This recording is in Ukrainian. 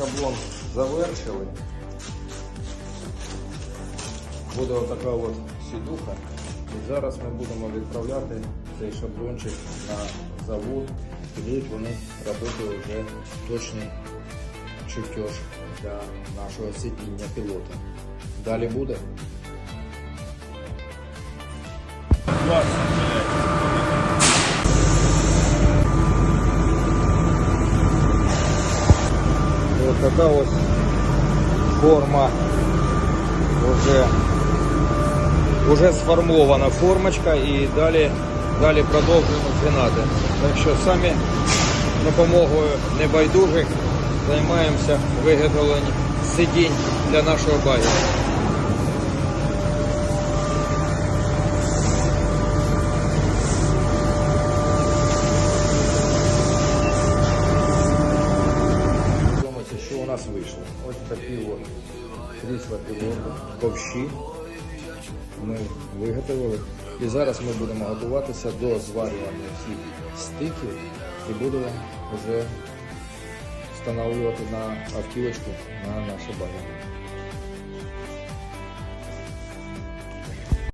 шаблон завершили. Буде отака от сідуха. І зараз ми будемо відправляти цей шаблончик на завод. Будуть вони робити вже точний чертеж для нашого сидіння пілота. Далі буде. Вот така вот форма уже, уже сформована формочка і далі, далі продовжуємо згинати. Так що самі допомогою небайдужих займаємося виготовленням сидінь для нашого багі. Нас вийшло. Ось такі от крісла підлоги, ковші ми виготовили. І зараз ми будемо готуватися до зварювання всіх стиків і будемо вже встановлювати на автівочку на наше баги.